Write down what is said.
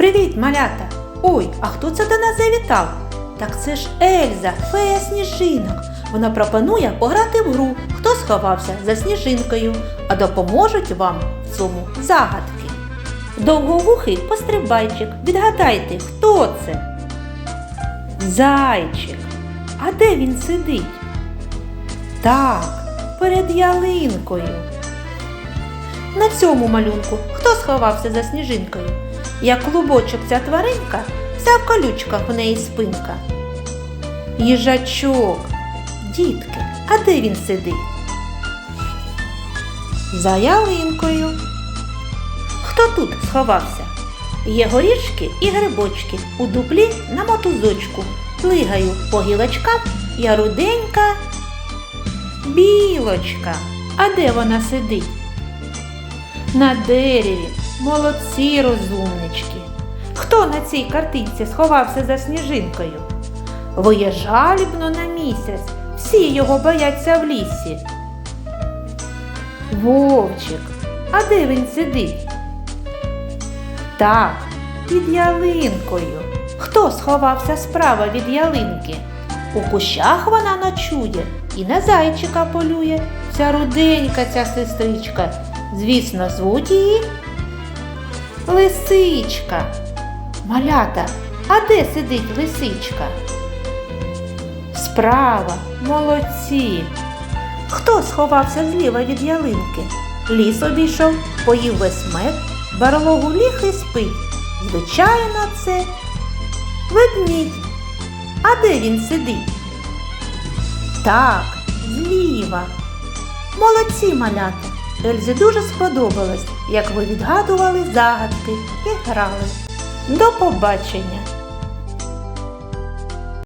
Привіт, малята! Ой, а хто це до нас завітав? Так це ж Ельза, фея сніжинок. Вона пропонує пограти в гру, хто сховався за сніжинкою, а допоможуть вам в цьому загадки. Довговухий пострибайчик. Відгадайте, хто це? Зайчик. А де він сидить? Так, перед ялинкою. На цьому малюнку хто сховався за сніжинкою? Як клубочок ця тваринка, вся в колючках у неї спинка. Їжачок, дітки, а де він сидить? За ялинкою. Хто тут сховався? Є горішки і грибочки у дуплі на мотузочку. Плигаю по гілочкам, я руденька білочка. А де вона сидить? На дереві. Молодці розумнички. Хто на цій картинці сховався за сніжинкою? Воє жалібно на місяць, всі його бояться в лісі. Вовчик, а де він сидить? Так, під ялинкою. Хто сховався справа від ялинки? У кущах вона ночує і на зайчика полює. Ця руденька ця сестричка. Звісно, звуть її Лисичка. Малята, а де сидить лисичка? Справа, молодці. Хто сховався зліва від ялинки? Ліс обійшов, поїв весь мед, барлогу ліг і спить. Звичайно, це ведмідь. А де він сидить? Так, зліва. Молодці малята. Ельзі дуже сподобалось, як ви відгадували загадки і грали. До побачення!